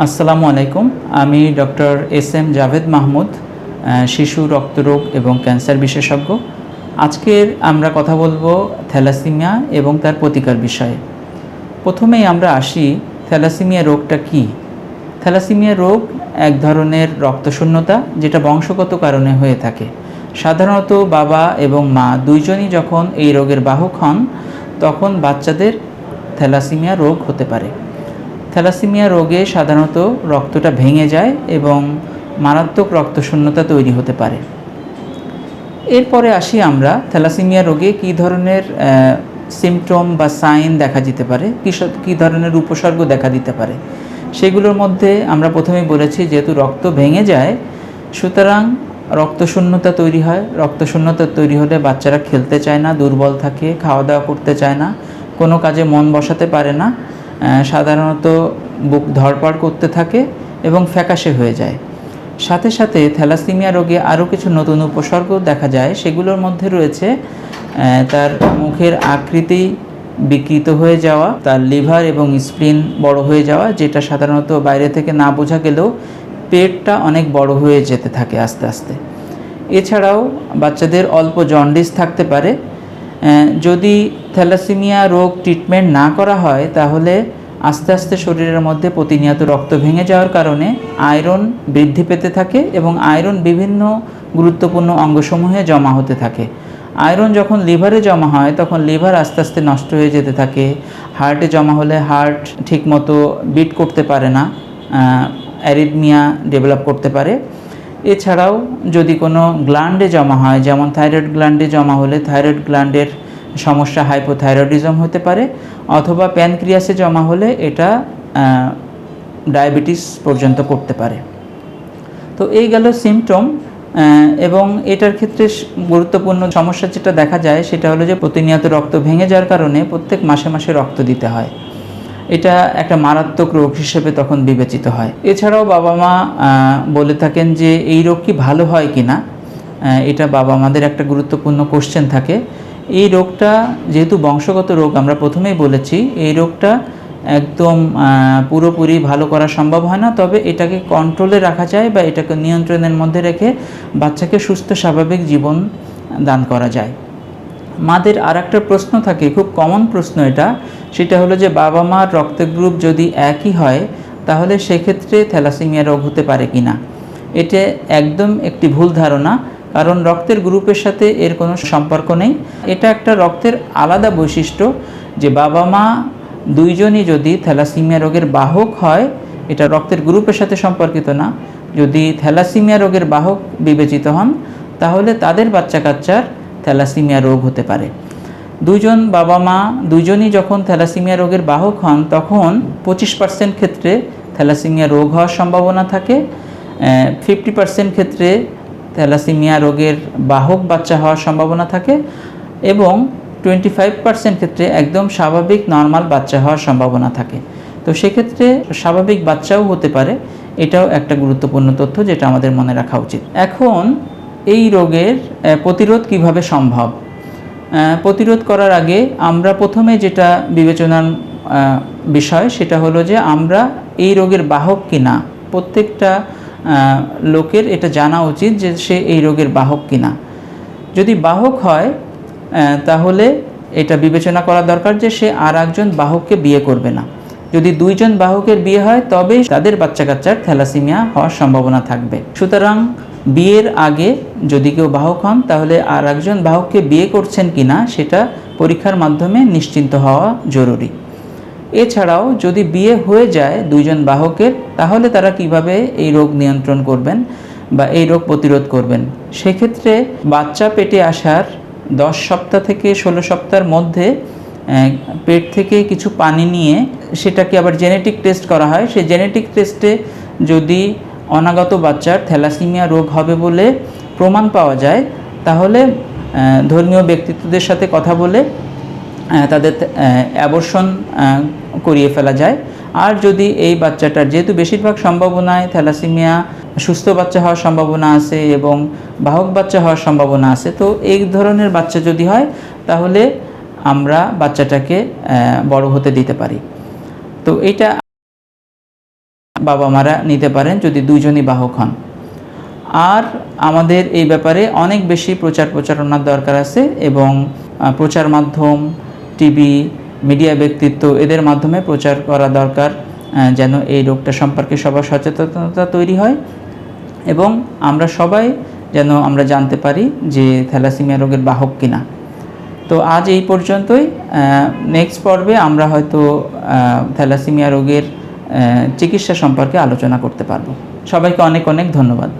আসসালামু আলাইকুম। আমি doctor S M Javed Mahmud শিশু রক্তরোগ এবং ক্যান্সার বিশেষজ্ঞ। আজকের আমরা কথা বলব থ্যালাসিমিয়া এবং তার প্রতিকার বিষয়ে। প্রথমেই আমরা আসি, থ্যালাসিমিয়া রোগটা কি? থ্যালাসিমিয়া রোগ এক ধরনের রক্তশূন্যতা যেটা বংশগত কারণে হয়ে থাকে। সাধারণত বাবা এবং মা দুইজনই যখন এই রোগের বাহক হন, তখন বাচ্চাদের থ্যালাসিমিয়া রোগ হতে পারে। থ্যালাসিমিয়া রোগে সাধারণত রক্তটা ভেঙে যায় এবং মারাত্মক রক্তশূন্যতা তৈরি হতে পারে। এরপরে আসি আমরা, থ্যালাসিমিয়া রোগে কী ধরনের সিমটম বা সাইন দেখা যেতে পারে? কী ধরনের উপসর্গ দেখা দিতে পারে? সেগুলোর মধ্যে আমরা প্রথমেই বলেছি যেহেতু রক্ত ভেঙে যায়, সুতরাং রক্তশূন্যতা তৈরি হয়। রক্তশূন্যতা তৈরি হলে বাচ্চারা খেলতে চায় না, দুর্বল থাকে খাওয়া দাওয়া করতে চায় না, কোনো কাজে মন বসাতে পারে না। সাধারণত বুক ধরপড় করতে থাকে এবং ফ্যাকাশে হয়ে যায়। সাথে সাথে থ্যালাসিমিয়া রোগে আরও কিছু নতুন উপসর্গ দেখা যায়, সেগুলোর মধ্যে রয়েছে তার মুখের আকৃতি বিকৃত হয়ে যাওয়া, তার লিভার এবং স্প্লিন বড় হয়ে যাওয়া, যেটা সাধারণত বাইরে থেকে না বোঝা গেলেও পেটটা অনেক বড় হয়ে যেতে থাকে আস্তে আস্তে। এছাড়াও বাচ্চাদের অল্প জন্ডিস থাকতে পারে যদি থ্যালাসিমিয়া রোগ ট্রিটমেন্ট না করা হয়, তাহলে আস্তে আস্তে শরীরের মধ্যে প্রতিনিয়ত রক্ত ভেঙে যাওয়ার কারণে আয়রন বৃদ্ধি পেতে থাকে এবং আয়রন বিভিন্ন গুরুত্বপূর্ণ অঙ্গসমূহে জমা হতে থাকে। আয়রন যখন লিভারে জমা হয়, তখন লিভার আস্তে আস্তে নষ্ট হয়ে যেতে থাকে। হার্টে জমা হলে হার্ট ঠিকমতো বিট করতে পারে না অ্যারিথমিয়া ডেভেলপ করতে পারে। এছাড়াও যদি কোনো গ্ল্যান্ডে জমা হয়, যেমন থাইরয়েড গ্ল্যান্ডে জমা হলে থাইরয়েড গ্ল্যান্ডের সমস্যা হাইপোথাইরয়েডিজম হতে পারে, অথবা প্যানক্রিয়াসে জমা হলে এটা ডায়াবেটিস পর্যন্ত করতে পারে। তো এই গেল সিমটম এবং এটার ক্ষেত্রে গুরুত্বপূর্ণ সমস্যা যেটা দেখা যায়, সেটা হলো যে প্রতিনিয়ত রক্ত ভেঙে যাওয়ার কারণে প্রত্যেক মাসে মাসে রক্ত দিতে হয়। এটা একটা মারাত্মক রোগ হিসেবে তখন বিবেচিত হয়। এছাড়াও বাবা মা বলে থাকেন যে এই রোগ কি ভালো হয় কি না? এটা বাবা মাদের একটা গুরুত্বপূর্ণ কোশ্চেন থাকে। এই রোগটা যেহেতু বংশগত রোগ, আমরা প্রথমেই বলেছি, এই রোগটা একদম পুরোপুরি ভালো করা সম্ভব হয় না। তবে এটাকে কন্ট্রোলে রাখা যায় বা এটাকে নিয়ন্ত্রণের মধ্যে রেখে বাচ্চাকে সুস্থ স্বাভাবিক জীবন দান করা যায়। মাদের আর একটা প্রশ্ন থাকে, খুব কমন প্রশ্ন এটা। সেটা হলো যে বাবা মার রক্তের গ্রুপ যদি একই হয়, তাহলে সেক্ষেত্রে থ্যালাসিমিয়া রোগ হতে পারে কি না? এটা একদম একটি ভুল ধারণা, কারণ রক্তের গ্রুপের সাথে এর কোনো সম্পর্ক নেই। এটা একটা রক্তের আলাদা বৈশিষ্ট্য যে বাবা মা দুইজনই যদি থ্যালাসিমিয়া রোগের বাহক হয়, এটা রক্তের গ্রুপের সাথে সম্পর্কিত না। যদি থ্যালাসিমিয়া রোগের বাহক বিবেচিত হন, তাহলে তাদের বাচ্চা কাচ্চার থ্যালাসিমিয়া রোগ হতে পারে। দুজন বাবা মা দুজনই যখন থ্যালাসিমিয়া রোগের বাহক হন, তখন পঁচিশ পার্সেন্ট ক্ষেত্রে থ্যালাসিমিয়া রোগ হওয়ার সম্ভাবনা থাকে ফিফটি পার্সেন্ট ক্ষেত্রে থ্যালাসিমিয়া রোগের বাহক বাচ্চা হওয়ার সম্ভাবনা থাকে এবং টোয়েন্টি ফাইভ পার্সেন্ট ক্ষেত্রে একদম স্বাভাবিক নর্মাল বাচ্চা হওয়ার সম্ভাবনা থাকে। তো সেক্ষেত্রে স্বাভাবিক বাচ্চাও হতে পারে, এটাও একটা গুরুত্বপূর্ণ তথ্য যেটা আমাদের মনে রাখা উচিত। এখন এই রোগের প্রতিরোধ কীভাবে সম্ভব? প্রতিরোধ করার আগে আমরা প্রথমে যেটা বিবেচনার বিষয় সেটা হলো যে আমরা এই রোগের বাহক কিনা? প্রত্যেকটা লোকের এটা জানা উচিত যে সে এই রোগের বাহক কিনা। যদি বাহক হয় তাহলে এটা বিবেচনা করা দরকার যে সে আর একজন বাহককে বিয়ে করবে না। যদি দুইজন বাহকের বিয়ে হয়, তবেই তাদের বাচ্চা কাচ্চার থ্যালাসিমিয়া হওয়ার সম্ভাবনা থাকবে। সুতরাং বিয়ের আগে যদি কেউ বাহক হন, তাহলে আর একজন বাহককে বিয়ে করছেন কিনা সেটা পরীক্ষার মাধ্যমে নিশ্চিন্ত হওয়া জরুরি। এছাড়াও যদি বিয়ে হয়ে যায় দুইজন বাহকের, তাহলে তারা কীভাবে এই রোগ নিয়ন্ত্রণ করবেন বা এই রোগ প্রতিরোধ করবেন? সেক্ষেত্রে বাচ্চা পেটে আসার দশ সপ্তাহ থেকে ষোলো সপ্তাহের মধ্যে পেট থেকে কিছু পানি নিয়ে সেটাকে আবার জেনেটিক টেস্ট করা হয়। সেই জেনেটিক টেস্টে যদি অনাগত বাচ্চার থ্যালাসিমিয়া রোগ হবে বলে প্রমাণ পাওয়া যায়। তাহলে ধর্মীয় ব্যক্তিত্বদের সাথে কথা বলে তাদের অ্যাবর্ষণ করিয়ে ফেলা যায়। আর যদি এই বাচ্চাটার যেহেতু বেশিরভাগ সম্ভাবনায় থ্যালাসিমিয়া, সুস্থ বাচ্চা হওয়ার সম্ভাবনা আছে এবং বাহক বাচ্চা হওয়ার সম্ভাবনা আছে, তো এই ধরনের বাচ্চা যদি হয়, তাহলে আমরা বাচ্চাটাকে বড় হতে দিতে পারি। তো এটা বাবা মারা নিতে পারেন যদি দুইজনই বাহক হন। আর আমাদের এই ব্যাপারে অনেক বেশি প্রচার প্রচারণার দরকার আছে এবং প্রচার মাধ্যম, টিভি, মিডিয়া ব্যক্তিত্ব এদের মাধ্যমে প্রচার করা দরকার যেন এই রোগটা সম্পর্কে সবার সচেতনতা তৈরি হয় এবং আমরা সবাই যেন আমরা জানতে পারি যে থ্যালাসিমিয়া রোগের বাহক কিনা। তো আজ এই পর্যন্তই নেক্সট পর্বে আমরা হয়তো থ্যালাসিমিয়া রোগের চিকিৎসা সম্পর্কে আলোচনা করতে পারব। সবাইকে অনেক অনেক ধন্যবাদ।